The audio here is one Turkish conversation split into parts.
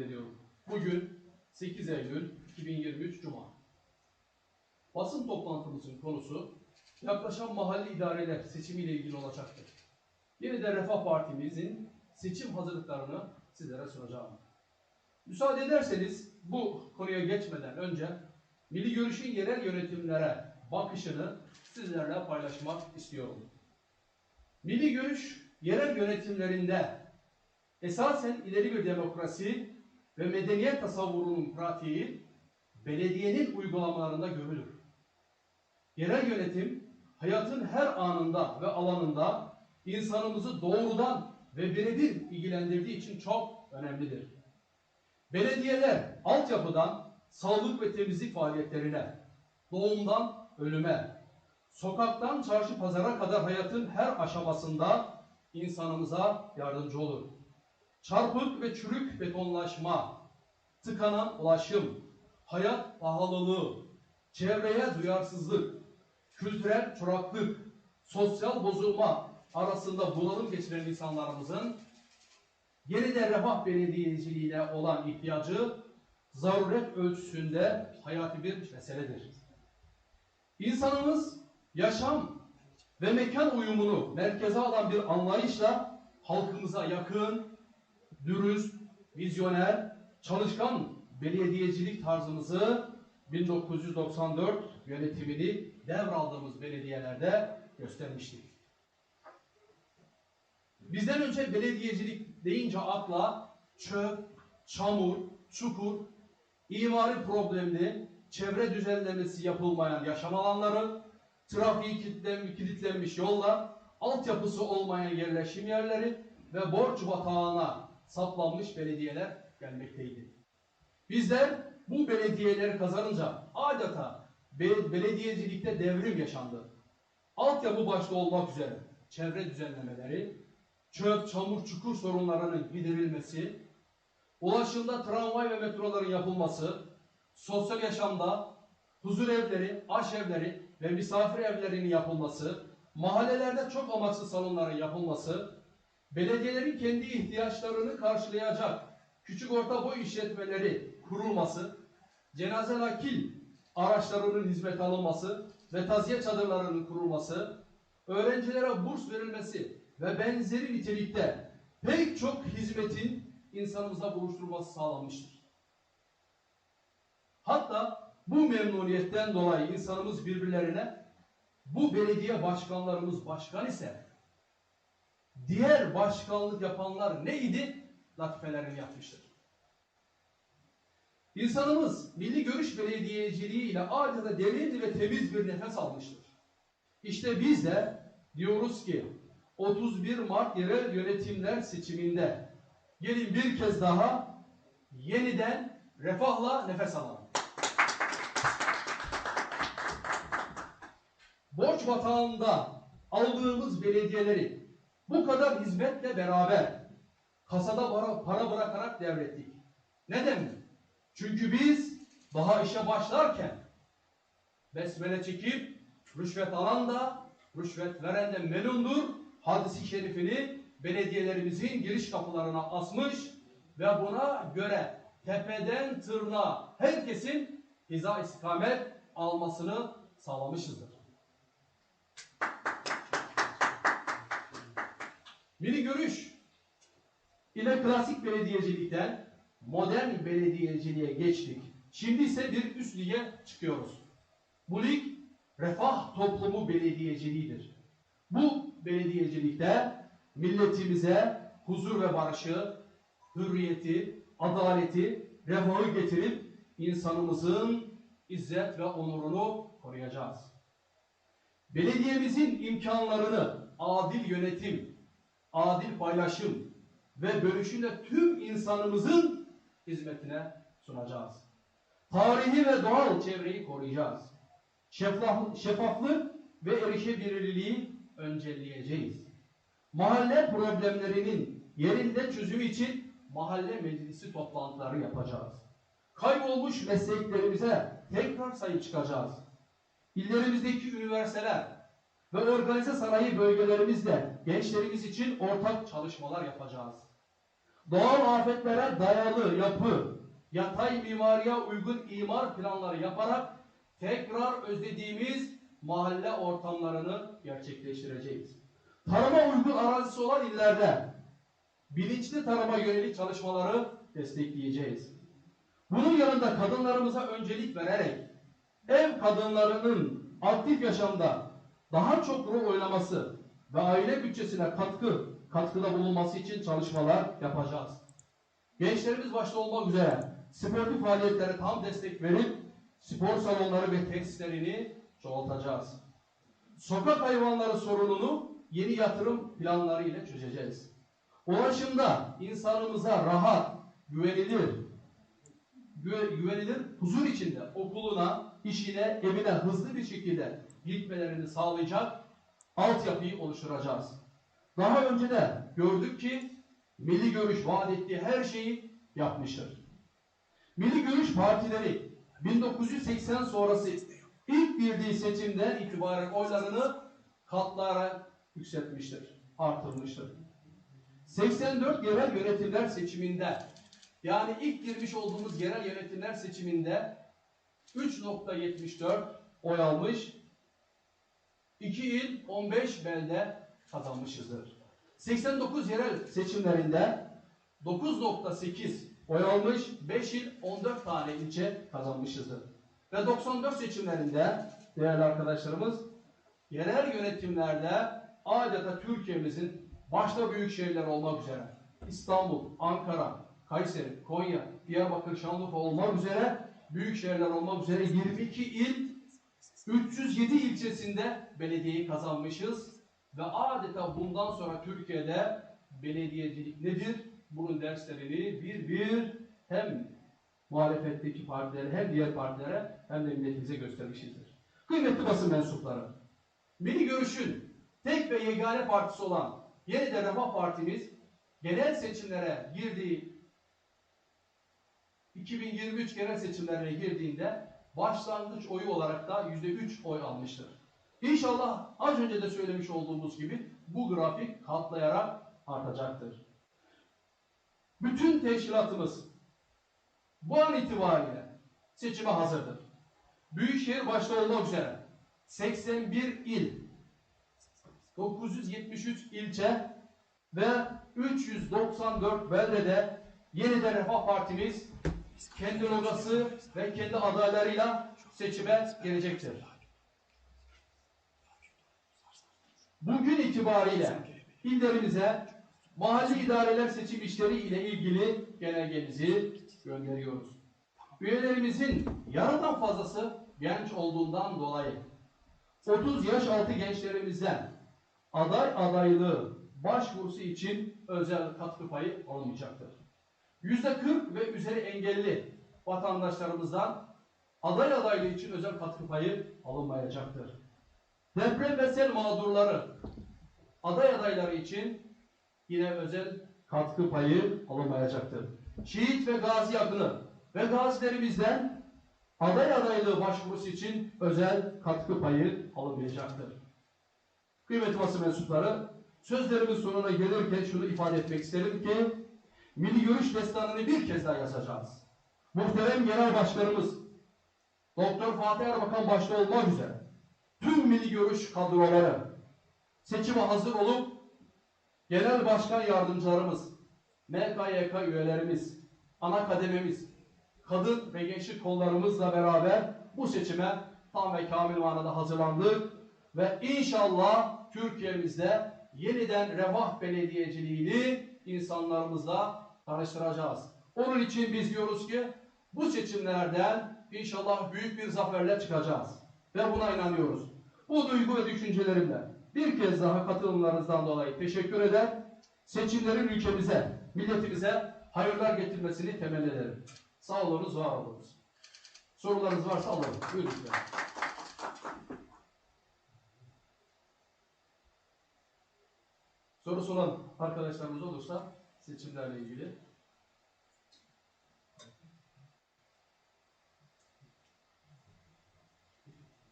ediyorum. Bugün 8 Eylül 2023 Cuma. Basın toplantımızın konusu yaklaşan mahalli idareler seçimiyle ilgili olacaktır. Yeniden Refah Partimizin seçim hazırlıklarını sizlere sunacağım. Müsaade ederseniz bu konuya geçmeden önce Milli Görüş'ün yerel yönetimlere bakışını sizlerle paylaşmak istiyorum. Milli Görüş yerel yönetimlerinde esasen ileri bir demokrasi ve medeniyet tasavvurunun pratiği belediyenin uygulamalarında görülür. Yerel yönetim hayatın her anında ve alanında insanımızı doğrudan ve birebir ilgilendirdiği için çok önemlidir. Belediyeler altyapıdan sağlık ve temizlik faaliyetlerine, doğumdan ölüme, sokaktan çarşı pazara kadar hayatın her aşamasında insanımıza yardımcı olur. Çarpık ve çürük betonlaşma, tıkanan ulaşım, hayat pahalılığı, çevreye duyarsızlık, kültürel çoraklık, sosyal bozulma arasında bunalım geçiren insanlarımızın yeniden refah belediyeciliğine olan ihtiyacı zaruret ölçüsünde hayati bir meseledir. İnsanımız yaşam ve mekan uyumunu merkeze alan bir anlayışla halkımıza yakın, dürüst, vizyoner, çalışkan belediyecilik tarzımızı 1994 yönetimini devraldığımız belediyelerde göstermiştik. Bizden önce belediyecilik deyince akla çöp, çamur, çukur, imari problemli, çevre düzenlemesi yapılmayan yaşam alanları, trafiği kilitlen- kilitlenmiş yollar, altyapısı olmayan yerleşim yerleri ve borç batağına saplanmış belediyeler gelmekteydi. Bizler bu belediyeleri kazanınca adeta be- belediyecilikte devrim yaşandı. Altyapı başta olmak üzere çevre düzenlemeleri, çöp, çamur, çukur sorunlarının giderilmesi, ulaşımda tramvay ve metroların yapılması, sosyal yaşamda huzur evleri, aş evleri ve misafir evlerinin yapılması, mahallelerde çok amaçlı salonların yapılması, belediyelerin kendi ihtiyaçlarını karşılayacak küçük orta boy işletmeleri kurulması, cenaze nakil araçlarının hizmete alınması ve taziye çadırlarının kurulması, öğrencilere burs verilmesi ve benzeri nitelikte pek çok hizmetin insanımıza buluşturulması sağlanmıştır. Hatta bu memnuniyetten dolayı insanımız birbirlerine bu belediye başkanlarımız başkan ise diğer başkanlık yapanlar neydi? Latifelerini yapmıştır. İnsanımız milli görüş belediyeciliği ile adeta derin ve temiz bir nefes almıştır. İşte biz de diyoruz ki 31 Mart yerel yönetimler seçiminde gelin bir kez daha yeniden refahla nefes alalım. Borç batağında aldığımız belediyeleri bu kadar hizmetle beraber kasada para, para bırakarak devrettik. Neden mi? Çünkü biz daha işe başlarken besmele çekip rüşvet alan da rüşvet veren de melundur hadisi şerifini belediyelerimizin giriş kapılarına asmış ve buna göre tepeden tırnağa herkesin hiza istikamet almasını sağlamışızdır. Milli görüş ile klasik belediyecilikten modern belediyeciliğe geçtik. Şimdi ise bir üst lige çıkıyoruz. Bu lig refah toplumu belediyeciliğidir. Bu belediyecilikte milletimize huzur ve barışı, hürriyeti, adaleti, refahı getirip insanımızın izzet ve onurunu koruyacağız. Belediyemizin imkanlarını adil yönetim, adil paylaşım ve bölüşümle tüm insanımızın hizmetine sunacağız. Tarihi ve doğal çevreyi koruyacağız. Şeffaf- Şeffaflık ve erişebilirliği öncelleyeceğiz. Mahalle problemlerinin yerinde çözümü için mahalle meclisi toplantıları yapacağız. Kaybolmuş mesleklerimize tekrar sahip çıkacağız. İllerimizdeki üniversiteler ve organize sanayi bölgelerimizde gençlerimiz için ortak çalışmalar yapacağız. doğal afetlere dayalı yapı, yatay mimariye uygun imar planları yaparak tekrar özlediğimiz mahalle ortamlarını gerçekleştireceğiz. Tarıma uygun arazisi olan illerde bilinçli tarıma yönelik çalışmaları destekleyeceğiz. Bunun yanında kadınlarımıza öncelik vererek ev kadınlarının aktif yaşamda daha çok rol oynaması ve aile bütçesine katkı katkıda bulunması için çalışmalar yapacağız. Gençlerimiz başta olmak üzere sportif faaliyetlere tam destek verip spor salonları ve tesislerini çoğaltacağız. Sokak hayvanları sorununu yeni yatırım planları ile çözeceğiz. Ulaşımda insanımıza rahat, güvenilir, güve- güvenilir huzur içinde okuluna, işine, evine hızlı bir şekilde gitmelerini sağlayacak altyapıyı oluşturacağız. Daha önce de gördük ki Milli Görüş vaat ettiği her şeyi yapmıştır. Milli Görüş partileri 1980 sonrası ilk girdiği seçimden itibaren oylarını katlara yükseltmiştir, artırmıştır. 84 yerel yönetimler seçiminde yani ilk girmiş olduğumuz yerel yönetimler seçiminde 3.74 oy almış, 2 il 15 belde kazanmışızdır. 89 yerel seçimlerinde 9.8 oy almış, 5 il 14 tane ilçe kazanmışızdır. Ve 94 seçimlerinde değerli arkadaşlarımız yerel yönetimlerde adeta Türkiye'mizin başta büyük şehirler olmak üzere İstanbul, Ankara, Kayseri, Konya, Diyarbakır, Şanlıurfa olmak üzere büyük şehirler olmak üzere 22 il 307 ilçesinde belediyeyi kazanmışız ve adeta bundan sonra Türkiye'de belediyecilik nedir? Bunun derslerini bir bir hem muhalefetteki partilere hem diğer partilere hem de milletimize göstermişizdir. Kıymetli basın mensupları, Milli Görüş'ün tek ve yegane partisi olan Yeniden Refah Partimiz genel seçimlere girdiği 2023 genel seçimlerine girdiğinde başlangıç oyu olarak da %3 oy almıştır. İnşallah az önce de söylemiş olduğumuz gibi bu grafik katlayarak artacaktır. Bütün teşkilatımız bu an itibariyle seçime hazırdır. Büyükşehir başta olmak üzere 81 il, 973 ilçe ve 394 beldede yeniden Refah Partimiz kendi logosu ve kendi adaylarıyla seçime gelecektir. Bugün itibariyle illerimize mahalli idareler seçim işleri ile ilgili genelgemizi gönderiyoruz. Üyelerimizin yarıdan fazlası genç olduğundan dolayı 30 yaş altı gençlerimizden aday adaylığı başvurusu için özel katkı payı alınmayacaktır. Yüzde 40 ve üzeri engelli vatandaşlarımızdan aday adaylığı için özel katkı payı alınmayacaktır. Deprem ve sel mağdurları aday adayları için yine özel katkı payı alınmayacaktır. Şehit ve gazi yakını ve gazilerimizden aday adaylığı başvurusu için özel katkı payı alınmayacaktır. Kıymetli basın mensupları, sözlerimin sonuna gelirken şunu ifade etmek isterim ki, Milli Görüş destanını bir kez daha yazacağız. Muhterem Genel Başkanımız, Doktor Fatih Erbakan başta olmak üzere, tüm Milli Görüş kadroları seçime hazır olup, Genel Başkan Yardımcılarımız, MKYK üyelerimiz, ana kadememiz, kadın ve gençlik kollarımızla beraber bu seçime tam ve kamil manada hazırlandık ve inşallah Türkiye'mizde yeniden refah belediyeciliğini insanlarımızla tanıştıracağız. Onun için biz diyoruz ki bu seçimlerden inşallah büyük bir zaferle çıkacağız. Ve buna inanıyoruz. Bu duygu ve düşüncelerimle bir kez daha katılımlarınızdan dolayı teşekkür eder. Seçimlerin ülkemize, milletimize hayırlar getirmesini temenni ederim. Sağ olunuz, var olunuz. Sorularınız varsa alalım. Buyurun. Sorusu olan arkadaşlarımız olursa seçimlerle ilgili.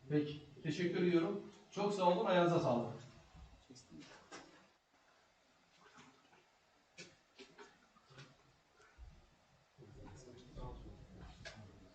Peki. Teşekkür ediyorum. Çok sağ olun. Ayağınıza sağlık.